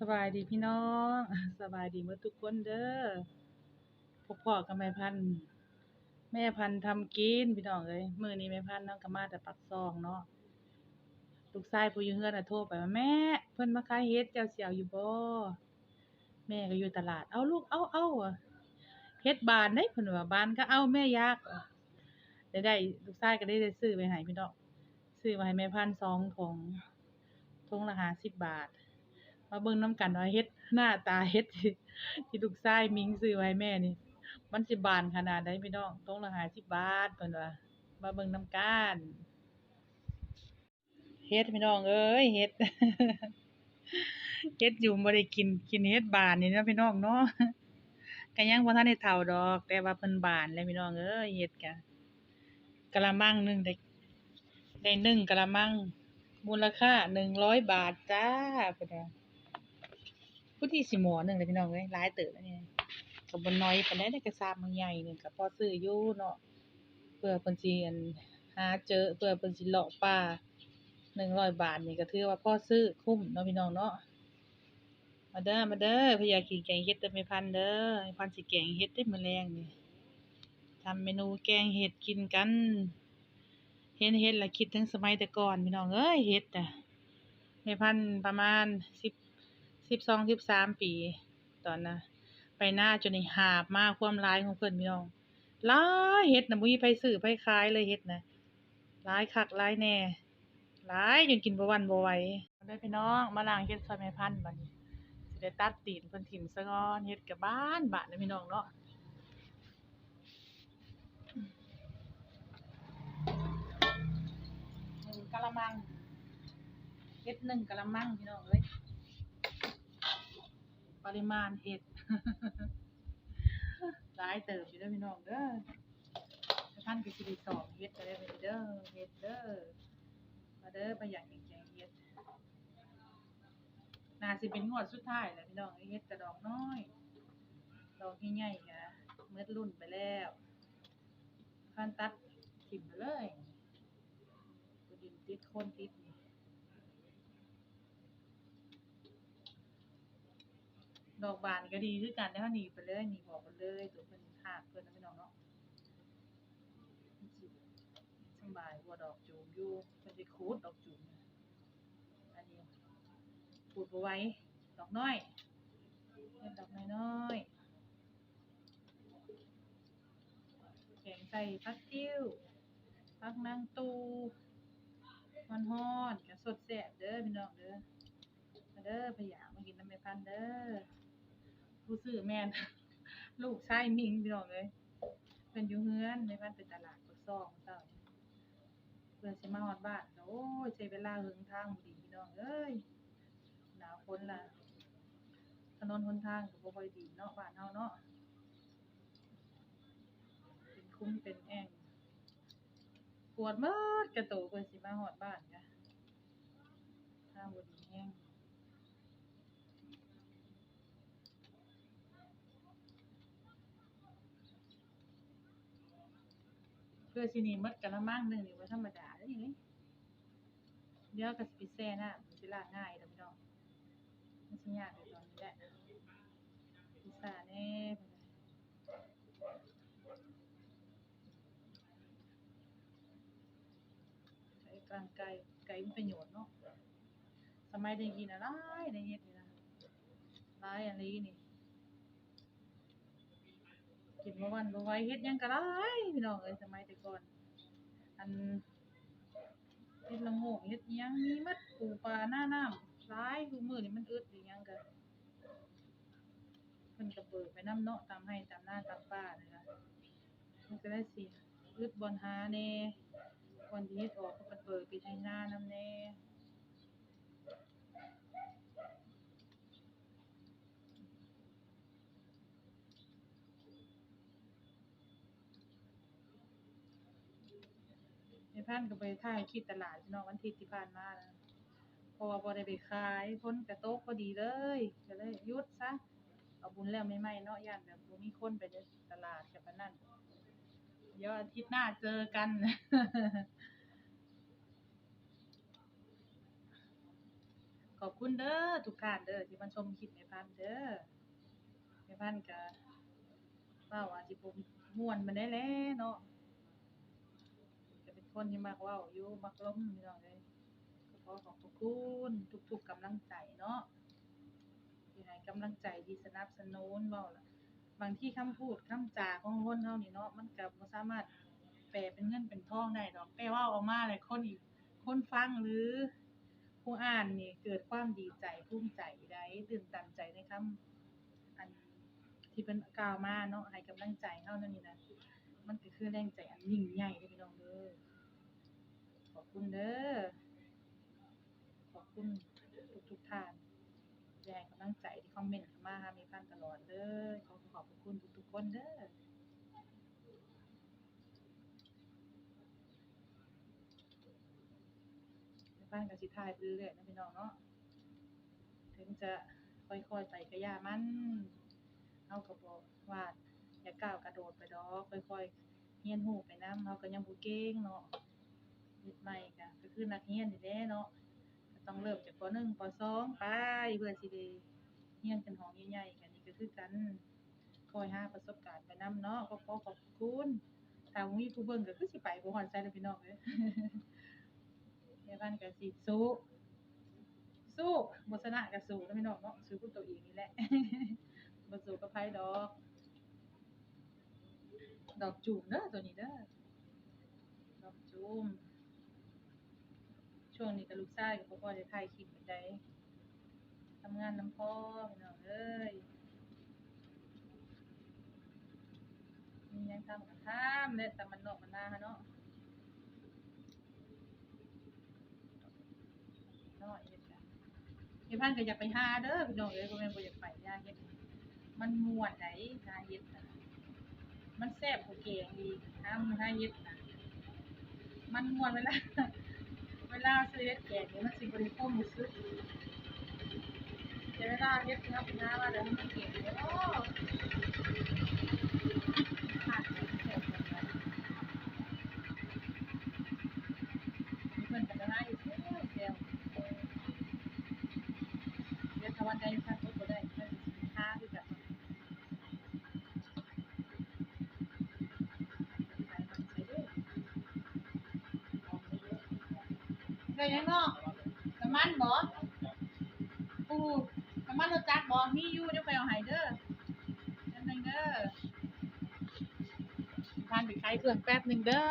สบายดีพี่น้องสบายดีหมดทุกคนเด้อพวกพ่อกับแม่พันธุ์แม่พันธุ์ทำกินพี่น้องเอ้ยมื้อนี้แม่พันธุ์เนาะก็มาแต่ปักซองเนาะลูกชายผู้อยู่เฮือนน่ะโทรไปว่าแม่ เพิ่นมาขายเฮ็ดเจ้าเสิเอาอยู่บ่แม่ก็อยู่ตลาดเอาลูกเอาเอาเฮ็ดบานเด้เพิ่นว่าบานก็เอาแม่ยากได้ได้ลูกชายก็ได้ได้ซื้อไปให้พี่น้องซื้อมาให้แม่พันธุ์สองถุงถุงละ50บาท มาเบิ่งนำกันว่าเฮ็ดหน้าตาเฮ็ดที่ลูกชายมิงซื้อไว้แม่นี่ มันสิบานขนาดใดพี่น้องถุงละ50บาทเพิ่นว่ามาเบิ่งนำกันเฮ็ดพี่น้องเอ้ยเฮ็ดเฮ็ดอยู่บ่ได้กินกินเฮ็ดบานนี่เนาะพี่น้องเนาะก็ยังบ่ทันได้เฒ่าดอก แต่ว่าเพิ่นบานแล้วพี่น้องเอ้ยเฮ็ดก็กะละมังนึงได้ได้หนึ่งกะละมังมูลค่า100บาทจ้าเพิ่นว่า ผู้ที่สิหมอหนึ่งเลยพี่น้องเอ้ยหลายเติบแล้วเนี่ยก็บ่น้อยปานใดเดะก็ทราบมาใหญ่หนึงก็พอซื้ออยู่เนาะเพื่อเพิ่นสิอันหาเจอเพื่อเพิ่นสิเลาะป่า100บาทนี่ก็ถือว่าพ่อซื้อคุ้มเนาะพี่น้องเนาะมาเด้อมาเด้อพยากินแกงเฮ็ดเด้อแม่พันเด้อพันสิแกงเฮ็ดเด้มื้อแลงนี่ทำเมนูแกงเห็ดกินกัน เห็นเฮ็ดล้วคิดถึงสมัยแต่ก่อนพี่น้องเอ้ยเฮ็ดน่ะแม่พันประมาณ10 สิบสองสิบสามปี ตอนน่ะไปหน้าจนได้หาบมาความหลายของเพิ่นพี่น้องหลายเฮ็ดน่ะบ่มีไผซื้อไผขายเลยเฮ็ดน่ะหลายคักหลายแหน่หลายจนกินบ่หวันบ่ไหวเด้อพี่น้องมาล้างเฮ็ดซอยแม่พันธุ์บัดนี้สิได้ตัดตีนเพิ่นถิ่มซะก่อนเฮ็ดก็บ้านบาดเด้อพี่น้องเนาะหนึ่งกะละมังเฮ็ดหนึ่งกะละมังพี่น้องเอ้ย ปริมาณเห็ดหลายเติบอยู่ด้อพี่น้องเด้อท่านก็สิได้สอบเฮ็ดก็ได้ไปเด้อเฮ็ดเด้อมาเด้อประหยัดแกงเฮ็ดนาสิเป็นงวดสุดท้ายแล้วพี่น้องเฮ็ดกระดอกน้อยดอกใหญ่ๆก็เมิดรุ่นไปแล้วคันตัดทิ่มไปเลยดินติดคนติดนี่ ดอกบานก็ดีคือกันเด้อหนีไปเลยหนีบอกไปเลยตัวเพิ่นหากเพิ่นนะพี่น้องเนาะสบายว่าดอกจูมอยู่เพิ่นสิขูดดอกจูมอันนี้ขูดบ่ไหวดอกน้อยเฮ็ดดอกน้อยๆแกงใส่ผักติ้วผักนางตูมันฮอนก็สดแซ่บเด้อพี่น้องเด้อมาเด้อพะยามากินน้ำแม่พันเด้อ ผู้ซื้อแม่น ลูกชายมิงพี่น้องเอ้ยเพิ่นอยู่เฮือนในบ้านเป็นตลาดปักซองเจ้าเพิ่นสิมาฮอดบ้านโอ้ยใช้เวลาเหิงทางบ่ดีพี่น้องเอ้ยหนาวฝนล่ะถนนหนทางก็บ่ค่อยดีเนาะบ้านเฮาเนาะเป็นคุ้มเป็นแอ่งปวดมดกระโตเพิ่นสิมาฮอดบ้านกะทางบ่ดีื่อสินีหมดกะละมังหนึ่งนี่บ่าธรรมดาเด้อนี่เดี๋ยวก็สิแช่น้ำมันสิลางง่ายเด้อพี่น้องมันสิยากในตอนนี้แหละพิซซ่าแน่ใช้กลางไก่ไก่มีประโยชน์เนาะสมัยได้กินอะไรได้เฮ็ดนี่นะหลายอันนี้นี่ กินบ่วันบ่ไหวเฮ็ดหยังก็ได้พี่น้องเอ้ยสมัยแต่ก่อน อันเฮ็ดละโงกเฮ็ดหยังมีหมดปูปลาหน้าน้ำหลายทุกมื้อนี่มันอึดหรือหยังก็เพิ่นก็เบิกไปนำเนาะตามให้ตามนาตามป่านี่ล่ะมันก็ได้สิอึดบ่อนหาแน่บ่อนที่เฮ็ดออกก็เบิกไปให้หน้านำแน่ ในพันก็ไปถ่ายคลิปตลาดพี่น้องวันทิตย์ที่ผ่านมานะเพราะว่าบ่ได้ไปขายพ้นกระโต๊ะพอดีเลยก็เลยหยุดซะเอาบุญแล้วใหม่ๆเนาะย่านแบบบ่มีคนไปเดินตลาดกับปานนั้นเดี๋ยวอาทิตย์หน้าเจอกัน ขอบคุณเด้อทุกท่านเด้อที่มาชมคลิปแม่พันเด้อแม่พันก็เว้าว่าสิบ่ม่วนมันได้แล้วเนาะ คนที่มักเว้าอยู่มักล้มพี่น้องเอ้ยก็ขอขอบพระคุณทุกๆกำลังใจเนาะที่ให้กำลังใจที่สนับสนุนเว้าล่ะบางที่คำพูดคำจาของคนเฮานี่เนาะมันก็บ่สามารถแปลเป็นเงินเป็นทองได้ดอกแต่ว้าออกมาแล้วคนอีกคนฟังหรือ ผู้อ่านนี่เกิดความดีใจภูมิใจได้ตื่นตันใจในคำอันที่เป็นกล่าวมาเนาะให้กำลังใจเฮานั่นนี่นะมันก็คือแรงใจอันยิ่งใหญ่เด้พี่น้องเด้ออ คุณเด้อ ขอบคุณทุกทุกท่านที่ให้กำลังใจที่คอมเมนต์เข้ามาหามีพันตลอดเด้อ ขอขอบพระคุณทุกๆคนเด้อบ้านก็สิถ่ายไปเรื่อยๆนะพี่น้องเนาะ ถึงจะค่อยๆไปกระยามันเฮาก็บ่ว่าอย่าก้าวกระโดดไปดอกค่อยๆเรียนรู้ไปน้ำเฮาก็ยังบ่เก่งเนาะ เฮ็ดใหม่ก็ก็คือนักเรียนนี่แหละเนาะก็ต้องเริ่มจากป .1 ป .2 ไปเพื่อสิได้เรียนกันห้องใหญ่ๆกันนี่ก็คือกันคอยหาประสบการณ์ไปนำเนาะก็ขอขอบคุณถ้ามีผู้เบิ่งก็คือสิไปบ่ฮอดไสเด้อพี่น้องเอ้ยแม่บ้านก็สิสู้สู้บ่ชนะก็สู้นะพี่น้องเนาะสู้กับตัวเองนี่แหละบ่สู้กับไผดอก ดอกจูมเด้อตัวนี้เด้อดอกจูม ช่วงนี้ก็ลูกชายก็บ่ค่อยได้ถ่ายคลิปปานใดทำงานนำพ่อพี่น้องเอ้ยมีหยังทำก็ทำและแต่มันนอกมันหน้าเนาะน้อยเฮ็ดจ้ะพี่พันธ์ก็อยากไปหาเด้อพี่น้องเอ้ยบ่แม่นบ่อยากไปย่าเฮ็ดมันม่วนไดหาเฮ็ดน่ะมันแซ่บกว่าแกงอีกหาหาเฮ็ดน่ะมันม่วนเวลา เวลาเสียแก่เนี่ยมันสิบริโภคมือซื้อแต่เวลาเฮ็ดเนาะพี่นาว่าเดี๋ยวมันเก่งเด้อขาดแซ่บจังเลยเพิ่นก็ได้อยู่แซ่บแซ่บ เดี๋ยวถ้าวันใดถ้าตกบ่ได้ก็สิหาคือกัน ได้ยังน้ำมันบ่ปูน้ำมันรถจักรบ่มีอยู่เดี๋ยวไปเอาให้เด้อนั่นนึงเด้อทานไปขายเครื่องแป๊บหนึงเด้อ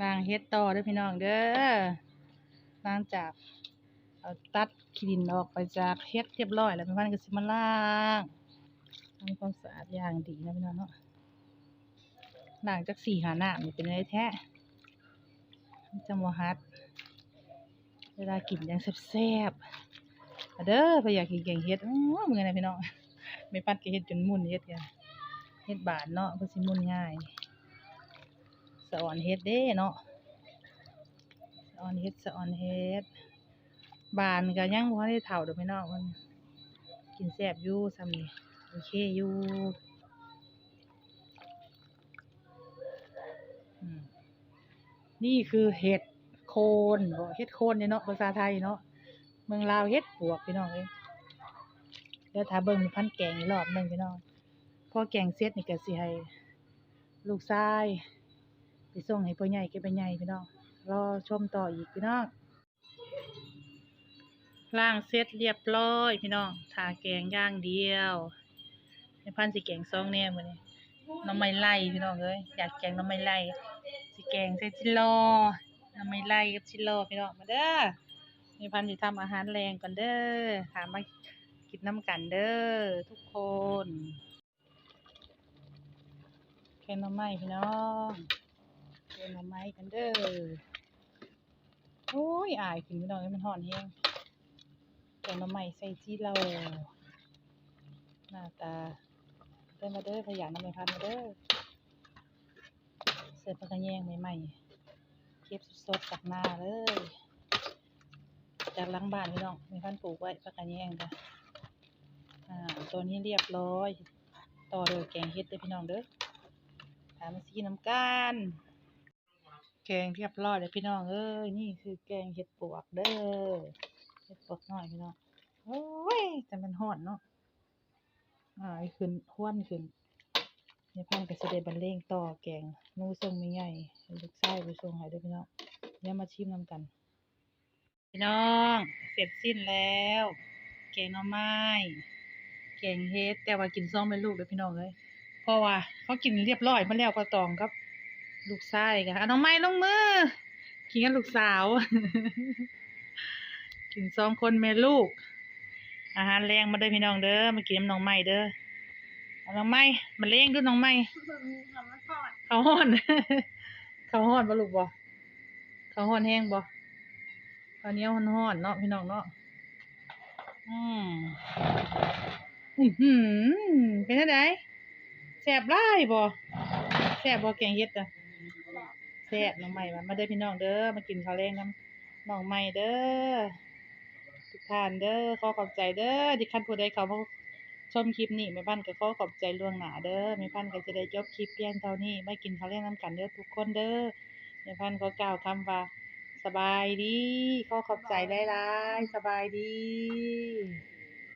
ล้างเฮ็ดต่อเด้อพี่น้องเด้อล้างจากเอาตัดขี้ดินออกไปจากเฮ็ดเรียบร้อยแล้วแม่พันธุ์ก็สิมาล้างทำความสะอาดอย่างดีนะพี่น้องเนาะล้างจากสี่หาน้ำนี่เป็นไรแท้มันจะฮัด เวลากินย่างแซ่บๆเด้อไปอยากกินแกงเฮ็ดอืมื้อนะพี่น้องแม่พันธุ์ก็เฮ็ดจนมุนเฮ็ดกันเฮ็ดบานเนาะเพิ่นสิมุนง่ายสะออนเฮ็ดเด้เนาะสะออนเฮ็ดสะออนเฮ็ดบานก็ยังบ่ได้เฒ่าเดอพี่น้องมันกินแซ่บอยู่ซ้ำนี่โอเคอยู่นี่คือเห็ด โคนบ่เห็ดโคนเนี่ยเนาะภาษาไทยเนาะเมืองลาวเฮ็ดปวกพี่น้องเอ้ยเดี๋ยวถ้าเบิ่งพันแกงอีกรอบหนึงพี่น้องพอแกงเสร็จนี่ก็สิให้ลูกชายไปส่งให้พ่อใหญ่เก็บไปใหญ่พี่น้องรอชมต่ออีกพี่น้องล้างเสร็จเรียบร้อยพี่น้องทาแกงย่างเดียวในพันสิแกงซองแน่มื้อนี้น้ำไม้ไล่พี่น้องเอ้ยอยากแกงน้ำไม้ไล่สิแกงใส่จิโลห น้ำไม้ไล่กับจิโลพี่น้องมาเด้อในพันสิทำอาหารแรงก่อนเด้อถามากินน้ำกันเด้อทุกคนแกงหน้ำไม้พี่น้องแกงหน้ำไม้กันเด้อโอ้ยอายขึ้นพี่น้องเอ้มันร้อนแฮงแกงหน่อไม้ใส่จีเราหน้าตาเดินมาเด้อขยันมาพันมาเด้อเสิร์ฟผักกะแยงใหม่ๆ ก็บสดๆจากนาเลย จากหลังบ้านพี่น้องมีพันปลูกไว้ผักกะแยงจ้ะอ่าตัวนี้เรียบร้อย ต่อโดยแกงเฮ็ดเด้อพี่น้องเด้อถามซีน้ำกันแกงเรียบร้อยเลยพี่น้องเอ้ยนี่คือแกงเห็ดปวกเด้อเฮ็ดปวกน้อยพี่น้องโอ้ยแต่มันฮ้อนเนาะอ่าขึ้นห้วนขึ้น ในพันก็สิได้บรรเลงต่อแกงนูส่งไม่ใหญ่ลูกชายไปส่งให้เด้อพี่น้องเดี๋ยมาชิมนํกัน พี่น้องเสร็จสิ้นแล้ว แกงหน่อไม้แกงเฮ็ดแต่ว่ากินซ่อมเป็นลูกเด้อพี่น้องเอ้ยเพราะว่าเขากินเรียบร้อยมาแล้วพอตองกับ ลูกชายกันอะน้องไม้ลงมือกินกับลูกสาว กินสองคนแม่ลูก อาหารแรงมาเด้อพี่น้องเด้อมากินน้ำน้องไม้เด้อ น้องไม้มาเลี้ยงดูน้องไม้คำว่าทอดเขาฮ้อน เขาฮ้อนบ่ลูกบ่เขาฮ้อนแห้งบ่ข้าวเหนียวฮ้อนๆเนาะพี่น้องเนาะอืมอื้อหือเป็นจังไดแซ่บหลายบ่แซ่บบ่แกงเฮ็ดอะแซ่บน้องใหม่มามาเด้อพี่น้องเด้อมากินข้าวแรงน้ำน้องใหม่เด้อทุกท่านเด้อขอขอบใจเด้อที่คันผู้ใดเขามา ชมคลิปนี้แม่พันธ์ก็ขอขอบใจล่วงหน้าเด้อแม่พันธ์ก็จะได้จบคลิปเพียงเท่านี้ไม่กินข้าวแรงน้ำกันเด้อทุกคนเด้อแม่พันธ์ก็กล่าวคำว่าสบายดีขอขอบใจหลายๆสบายดี